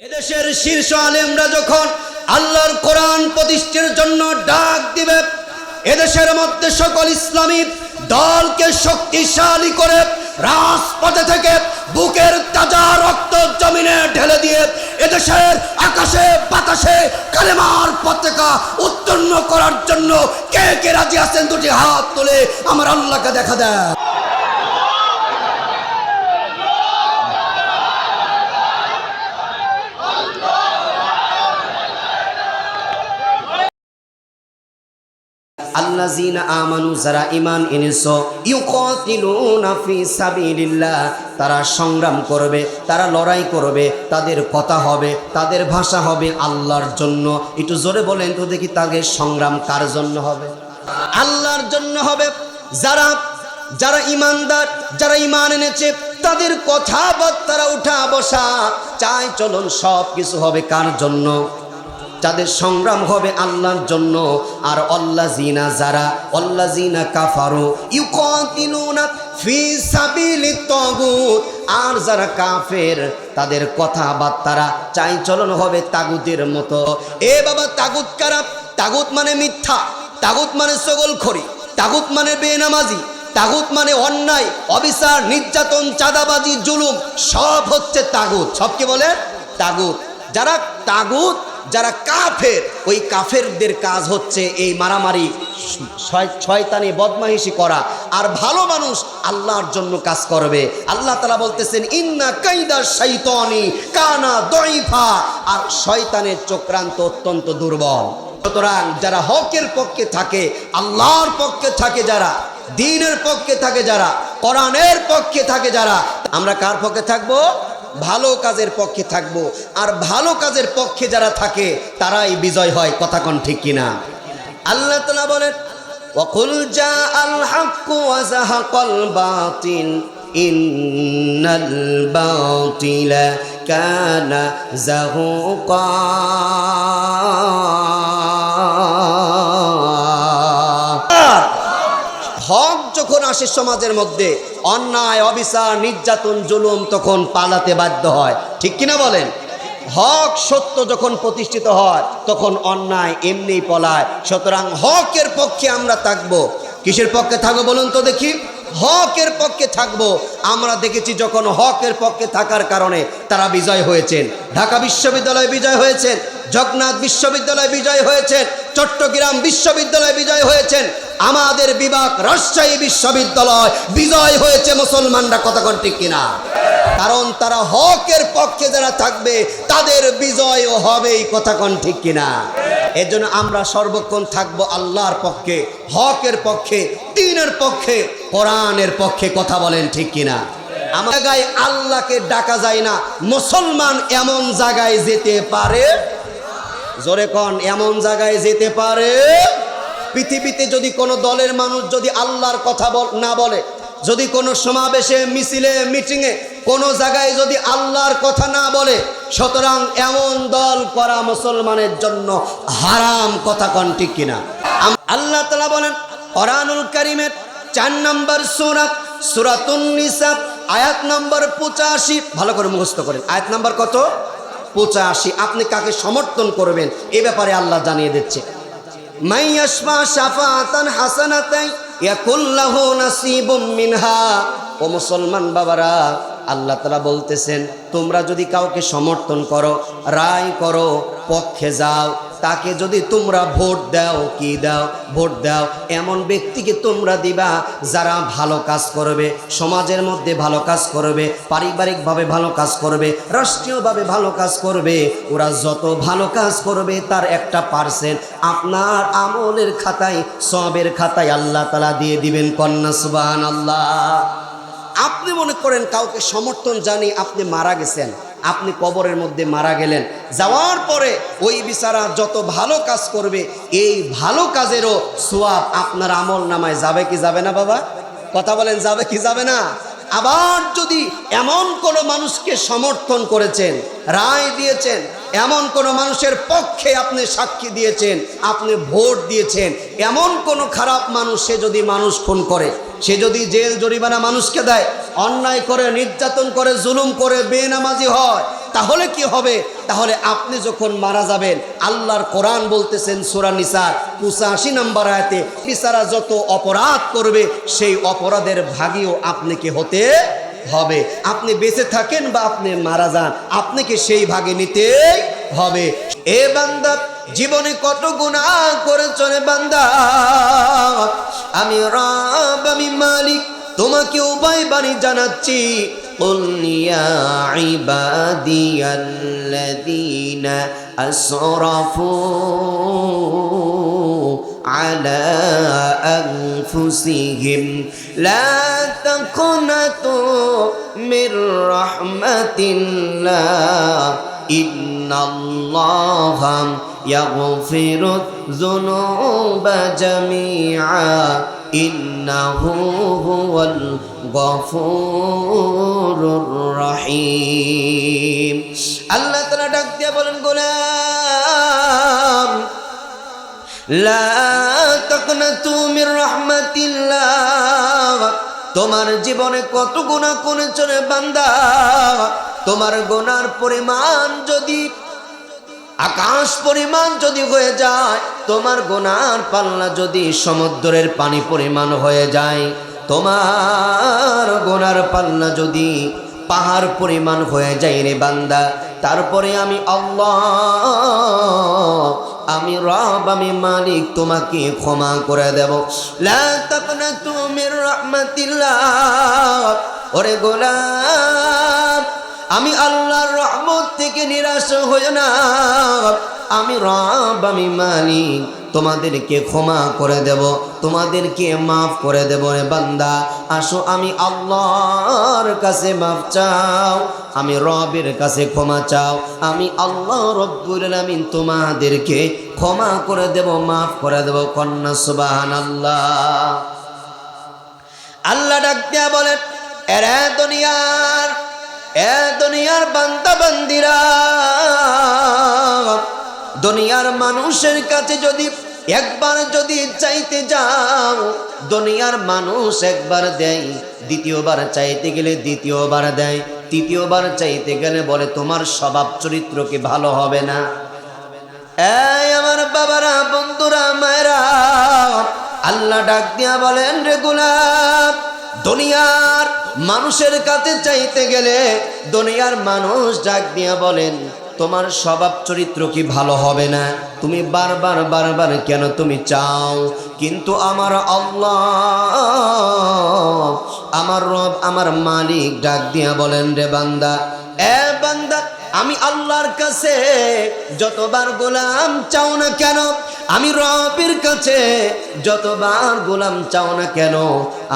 এদেশের শীর্ষ আলেমরা যখন আল্লাহর কোরআন প্রতিষ্ঠার জন্য ডাক দিবে, এদেশের মধ্যে সকল ইসলামী দলকে শক্তিশালী করে রাজপথে থেকে বুকের তাজা রক্ত জমিনে ঢেলে দিয়ে এদেশের আকাশে, বাতাসে, কালেমার পতাকা উত্তীর্ণ করার জন্য কে কে রাজি আছেন দুটি হাত তুলে আমার আল্লাহকে দেখা দেয়। আল্লাযীনা আমানু, যারা ঈমান এনেছো, ইউকাতিলুনা ফি সাবিলিল্লাহ, তারা সংগ্রাম করবে, তারা লড়াই করবে, তাদের কথা হবে, তাদের ভাষা হবে আল্লাহর জন্য। একটু জোরে বলেন তো দেখি তাদের সংগ্রাম কার জন্য হবে? আল্লাহর জন্য হবে। যারা যারা ইমানদার যারা ইমান এনেছে, তাদের কথাবার্তারা উঠা বসা, চাই চলন সব কিছু হবে কার জন্য? যাদের সংগ্রাম হবে আল্লাহর জন্য, আর অল্লা জিনা যারা অল্লা জিনা কাফারো, ইউকাতিলুনা ফি সাবিলি তাগুত, আর যারা কাফের, তাদের কথাবার্তারা চাই চলন হবে তাগুতের মতো। এ বাবা, তাগুত কারা? তাগুত মানে মিথ্যা, তাগুত মানে সগলখড়ি, তাগুত মানে বেনামাজি, তাগুত মানে অন্যায়, অবিচার, নির্যাতন, চাঁদাবাজি, জুলুম, সব হচ্ছে তাগুত। সবকে বলে? তাগুত। যারা তাগুত যারা কাফের, ওই কাফেরদের কাজ হচ্ছে এই মারামারি শয়তানি বদমাহিসি করা। আর ভালো মানুষ আল্লাহর জন্য কাজ করবে। আল্লাহ তালা বলতেছেন, ইন্না কাইদা শৈতনি কানা দইফা। আর শয়তানের চক্রান্ত অত্যন্ত দুর্বল। সুতরাং যারা হকের পক্ষে থাকে, আল্লাহর পক্ষে থাকে যারা, দিনের পক্ষে থাকে যারা, কোরআনের পক্ষে থাকে যারা, আমরা কার পক্ষে থাকব? ভালো কাজের পক্ষে থাকব আর ভালো কাজের পক্ষে যারা থাকে তারাই বিজয় হয় কথা কোন ঠিক কিনা আল্লাহ তালা বলেন وقل جاء الحق وزهق الباطل إن الباطل كان زهوقا হক যখন আসে সমাজের মধ্যে অন্যায়, অবিচার, নির্যাতন, জুলুম তখন পালাতে বাধ্য হয়। ঠিক কিনা বলেন? হক সত্য যখন প্রতিষ্ঠিত হয়, তখন অন্যায় এমনি পলায়। সুতরাং হকের পক্ষে আমরা থাকব। কিসের পক্ষে থাকব বলুন তো দেখি? হকের পক্ষে থাকব। আমরা দেখেছি যখন হকের পক্ষে থাকার কারণে তারা বিজয় হয়েছেন। ঢাকা বিশ্ববিদ্যালয় বিজয় হয়েছেন, জগন্নাথ বিশ্ববিদ্যালয় বিজয় হয়েছেন, চট্টগ্রাম বিশ্ববিদ্যালয় বিজয় হয়েছেন আমাদের বিভাগ রাজশাহী বিশ্ববিদ্যালয় বিজয় হয়েছে মুসলমানরা কতক্ষণ ঠিক কিনা? কারণ তারা হকের পক্ষে যারা থাকবে, তাদের বিজয়ও হবেই কথাক্ষণ ঠিক কিনা? এর জন্য আমরা সর্বক্ষণ থাকব আল্লাহর পক্ষে, হকের পক্ষে, দিনের পক্ষে, কোরআনের পক্ষে কথা বলেন ঠিক কিনা? আমার জায়গায় আল্লাহকে ডাকা যায় না, মুসলমান এমন জায়গায় যেতে পারে? জোরে কন, এমন জায়গায় যেতে পারে? পৃথিবীতে যদি কোনো দলের মানুষ যদি আল্লাহর কথা বল- না বলে, যদি কোনো সমাবেশে, মিছিলে, মিটিংয়ে কোনো জায়গায় যদি আল্লাহর কথা না বলে, সুতরাং এমন দল করা মুসলমানের জন্য হারাম কথা কন ঠিক কিনা? আল্লাহ তালা বলেন, কোরআনুল করিমের চার নম্বর সুরাত সুরাতুন্নিসা আয়াত নম্বর পঁচাশি, ভালো করে মুখস্থ করেন। আয়াত নম্বর কত? পঁচাশি। আপনি কাকে সমর্থন করবেন? এ ব্যাপারে আল্লাহ জানিয়ে দিচ্ছে। মিনহা। ও মুসলমান বাবারা, আল্লাহ বলতেছেন, তোমরা যদি কাউকে সমর্থন করো, রায় করো, পক্ষে যাও তাকে যদি তোমরা ভোট দাও, কি দাও? ভোট দাও। এমন ব্যক্তিকে তোমরা দিবা যারা ভালো কাজ করবে, সমাজের মধ্যে ভালো কাজ করবে, পারিবারিকভাবে ভালো কাজ করবে, রাষ্ট্রীয়ভাবে ভালো কাজ করবে। ওরা যত ভালো কাজ করবে, তার একটা পার্সেন্ট আপনার আমলের খাতায়, সবের খাতায় আল্লাহ তালা দিয়ে দিবেন কন্যা সুবান আল্লাহ আপনি মনে করেন কাউকে সমর্থন জানি আপনি মারা গেছেন। আপনি কবরের মধ্যে মারা গেলেন। যাওয়ার পরে ওই বিচারা যত ভালো কাজ করবে, এই ভালো কাজেরও সোয়াব আপনার আমল নামায় যাবে কি যাবে না বাবা? কথা বলেন, যাবে কি যাবে না? আবার যদি এমন কোনো মানুষকে সমর্থন করেছেন, রায় দিয়েছেন, এমন কোনো মানুষের পক্ষে আপনি সাক্ষী দিয়েছেন, আপনি ভোট দিয়েছেন, এমন কোনো খারাপ মানুষে যদি মানুষ খুন করে সে যদি জেল জরিমানা মানুষকে দেয়, অন্যায় করে, নির্যাতন করে, জুলুম করে, বেনামাজি হয়, তাহলে কি হবে? তাহলে আপনি যখন মারা যাবেন, আল্লাহর কোরআন বলতেছেন সুরা নিসার, পঁচাশি নম্বর আয়াতে, নিসারা যত অপরাধ করবে, সেই অপরাধের ভাগীও আপনাকে হতে হবে? আপনি বেঁচে থাকেন বা আপনি মারা যান আপনাকে সেই ভাগে নিতে হবে? এ বান্দা জীবনে কত গুণা করেছ রে বান্দা আমি রব আমি মালিক তোমাকে উপায় বাণী জানাচ্ছি قل يا عبادي الذين أسرفوا على أنفسهم لا تقنطوا من رحمة الله ইন্নাল্লাহা ইয়াগফিরু যুনুবা জামিআ, ইন্নাহু হুয়াল গফুরুর রহিম। আল্লাহ তাআলা ডাক দিয়ে বলেন, গোলাম, লা তাকনাতু মির রাহমাতিল্লাহ, তোমার জীবনে কত গুনাহ করেছ রে বান্দা? তোমার গোনার পরিমাণ যদি, আকাশ পরিমাণ যদি হয়ে যায়, তোমার গোনার পাল্লা যদি সমুদ্রের পানি পরিমাণ হয়ে যায়, তোমার গোনার পাল্লা যদি পাহাড় পরিমাণ হয়ে যায় রে বান্দা, তারপরে আমি আমি রব, আমি মালিক তোমাকে ক্ষমা করে দেব। লা তাকনাতু মির রাহমাতিল্লাহ, ওরে গোলাম আমি আল্লাহর রহমত থেকে নিরাশ হই না। আমি রব, আমি মালিক। তোমাদেরকে ক্ষমা করে দেব, তোমাদেরকে মাফ করে দেব রে বান্দা। আসো, আমি আল্লাহর কাছে মাফ চাও, আমি রবের কাছে ক্ষমা চাও। আমি আল্লাহ রব্বুল আলামিন তোমাদেরকে ক্ষমা করে দেব, মাফ করে দেব। কন্যা সুবাহান আল্লাহ আল্লাহ ডাক দিয়া বলেন এরা দুনিয়ার এ দুনিয়ার বান্দা বান্দিরা দুনিয়ার মানুষের কাছে যদি একবার যদি চাইতে যাও, দুনিয়ার মানুষ একবার দেয়, দ্বিতীয়বার চাইতে গেলে দ্বিতীয়বার দেয়, তৃতীয়বার চাইতে গেলে বলে, তোমার স্বভাব চরিত্র কি ভালো হবে না? এই আমার বাবারা, বন্ধুরা, মায়েরা, আল্লাহ ডাক দিয়া বলেন, রে গোলাপ দুনিয়ার মানুষের কাছে চাইতে গেলে দুনিয়ার মানুষ ডাক দিয়া বলেন, তোমার স্বভাব চরিত্র কি ভালো হবে না? তুমি বারবার বারবার কেন তুমি চাও? কিন্তু আমার আল্লাহ, আমার রব, আমার মালিক ডাক দিয়া বলেন, রে বান্দা, এ বান্দা আমি আল্লাহর কাছে যতবার গোলাম চাও না কেন? আমি রবের কাছে যতবার গোলাম চাও না কেন?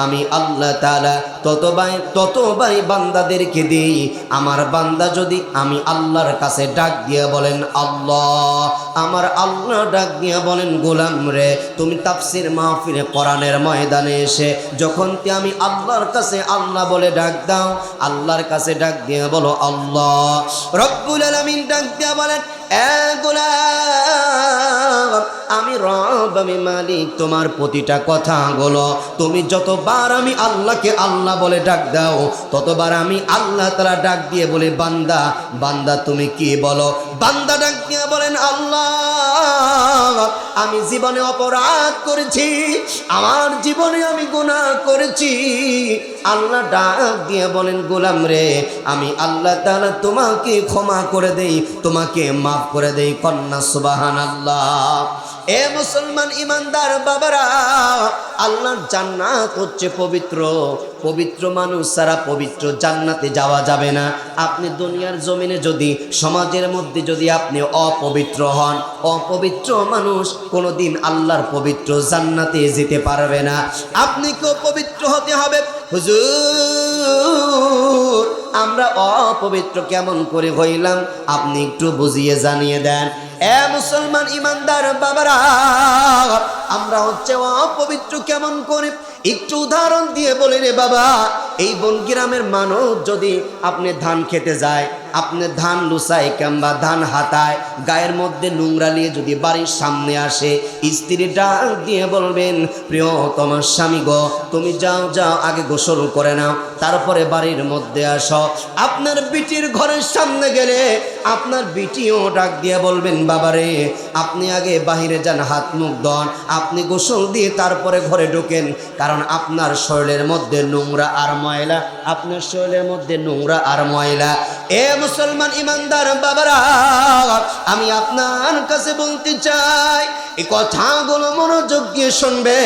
আমি আল্লাহ তালা ততবাই ততবাই বান্দাদেরকে দিই। আমার বান্দা যদি আমি আল্লাহর কাছে ডাক দিয়ে বলেন, আল্লাহ, আমার আল্লাহ ডাক দিয়ে বলেন, গোলাম রে, তুমি তাফসির মাহফিলে কোরআনের ময়দানে এসে যখন তে আমি আল্লাহর কাছে আল্লাহ বলে ডাক দাও, আল্লাহর কাছে ডাক দিয়ে বলো, আল্লাহ রব্বুল আলামিন ডাক দিয়া বলেন এ গোলাম আমি রব, আমি মালিক, তোমার প্রতিটা কথা বলো তুমি যতবার আমি আল্লাহকে আল্লাহ বলে ডাক দাও, ততবার আমি আল্লাহ তারা ডাক দিয়ে বলে, বান্দা বান্দা তুমি কি বলো? বান্দা ডাক দিয়ে বলেন, আল্লাহ, আমি জীবনে অপরাধ করেছি, আমার জীবনে আমি গুনাহ করেছি। আল্লাহ ডাক দিয়ে বলেন, গোলাম রে, আমি আল্লাহ তাআলা তোমাকে ক্ষমা করে দেই, তোমাকে মাফ করে দেই, কন্যা সুবাহান আল্লাহ এ মুসলমান ইমানদার বাবারা আল্লাহর জান্নাত হচ্ছে পবিত্র। পবিত্র মানুষ ছাড়া পবিত্র জান্নাতে যাওয়া যাবে না। আপনি দুনিয়ার জমিনে যদি, সমাজের মধ্যে যদি আপনি অপবিত্র হন, অপবিত্র মানুষ কোনোদিন আল্লাহর পবিত্র জান্নাতে যেতে পারবে না। আপনি কেউ পবিত্র হতে হবে? হুজুর, আমরা অপবিত্র কেমন করে হইলাম? আপনি একটু বুঝিয়ে জানিয়ে দেন। এ মুসলমান ইমানদার বাবারা, আমরা হচ্ছে অপবিত্র কেমন করে? একটু উদাহরণ দিয়ে বলি রে বাবা, এই বনগিরামের মানুষ যদি আপনি ধান খেতে যায় আপনি ধান লুসাই কিংবা ধান হাতায়, গায়ের মধ্যে নোংরা নিয়ে যদি বাড়ির সামনে আসে, স্ত্রী ডাক দিয়ে বলবেন প্রিয় তোমার স্বামী গো, তুমি যাও যাও, আগে গোসল করে নাও, তারপরে বাড়ির মধ্যে আসো। আপনার বিটির ঘরের সামনে গেলে আপনার বিটিও ডাক দিয়ে বলবেন, বাবারে, আপনি আগে বাহিরে যান, হাত মুখ ধন, আপনি গোসল দিয়ে তারপরে ঘরে ঢোকেন, কারণ আপনার শরীরের মধ্যে নোংরা আর ময়লা, আপনার শরীরের মধ্যে নোংরা আর ময়লা। এ মুসলমান ইমানদার বাবারা, আমি আপনার কাছে বলতে চাই, এই কথাগুলো মনোযোগ দিয়ে শুনবে।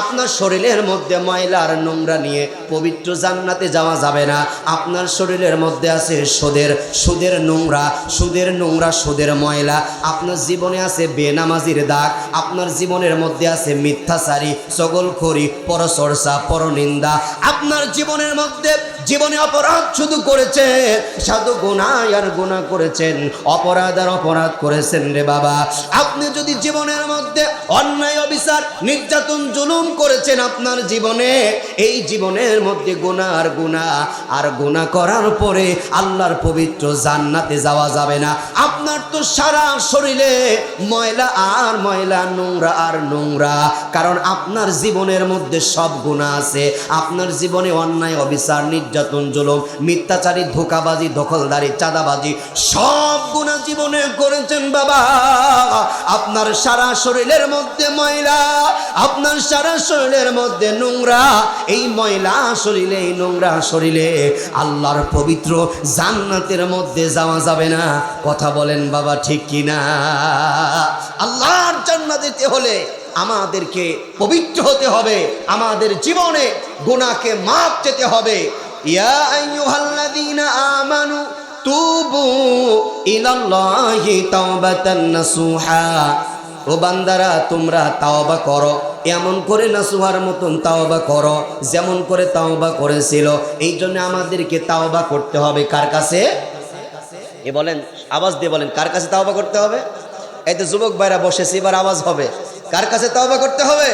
আপনার শরীরের মধ্যে ময়লা আর নোংরা নিয়ে পবিত্র জান্নাতে যাওয়া যাবে না। আপনার শরীরের মধ্যে আছে সুদের সুদের নোংরা সুদের নোংরা, সুদের ময়লা। আপনার জীবনে আছে বেনামাজির দাগ, আপনার জীবনের মধ্যে আছে মিথ্যাচারী সগলখড়ি পরচর্চা, পরনিন্দা। আপনার জীবনের মধ্যে, জীবনে অপরাধ শুধু করেছেন সাধু গুনাহ আর গুনাহ করেছেন, অপরাধ আর অপরাধ করেছেন রে বাবা। আপনি যদি জীবনের মধ্যে অন্যায়, অবিচার, নির্যাতন, জুলুম করেছেন আপনার জীবনে, এই জীবনের মধ্যে গুনাহ আর গুনাহ, আর গুণা করার পরে আল্লাহর পবিত্র জান্নাতে যাওয়া যাবে না। আপনার তো সারা শরীরে ময়লা আর ময়লা, নোংরা আর নোংরা, কারণ আপনার জীবনের মধ্যে সব গুণা আছে। আপনার জীবনে অন্যায়, অবিচার, নির্যাতন, জুলুম, মিথ্যাচারী, ধোকাবাজি, দখলদারি চাঁদাবাজি, সব গুণা জীবনে করেছেন বাবা। আপনার সারা শরীরের মধ্যে ময়লা, আপনার সারা শরীরের মধ্যে নোংরা, এই ময়লা শরীরে, এই নোংরা শরীরে আল্লাহর পবিত্র জান্নাতের মধ্যে যাওয়া যাবে না। কথা বলেন বাবা, ঠিক কিনা? আল্লাহর জান্নাত হলে আমাদেরকে পবিত্র হতে হবে, আমাদের জীবনে গুনাহকে মাপ যেতে হবে। ইয়া আইয়ুহাল্লাযীনা আমানু তুবু ইলাল্লাহি তাওবাতান নাসুহা। ও বান্দারা, তোমরা তাওবা করো। এমন করে নাসুহার মতন তাওবা করো, যেমন করে তাওবা করেছিল। এই জন্য আমাদেরকে তাওবা করতে হবে। কার কাছে? এ বলেন, আওয়াজ দিয়ে বলেন, কার কাছে তাওবা করতে হবে? এই তো যুবক ভাইরা বসেছে, এবার আওয়াজ হবে। কার কাছে তাওবা করতে হবে?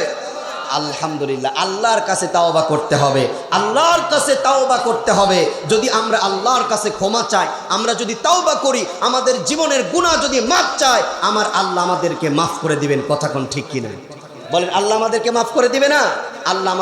আলহামদুলিল্লাহ, আল্লাহর কাছে তাওবা করতে হবে। আল্লাহর কাছে তাওবা করতে হবে। যদি আমরা আল্লাহর কাছে ক্ষমা চাই, আমরা যদি তাওবা করি, আমাদের জীবনের গুণা যদি মাফ চাই আমার আল্লাহ আমাদেরকে মাফ করে দিবেন। কথা কোন ঠিক কিনা? বলেন, আল্লাহ আমাদেরকে মাফ করে দিবে না? আল্লাহ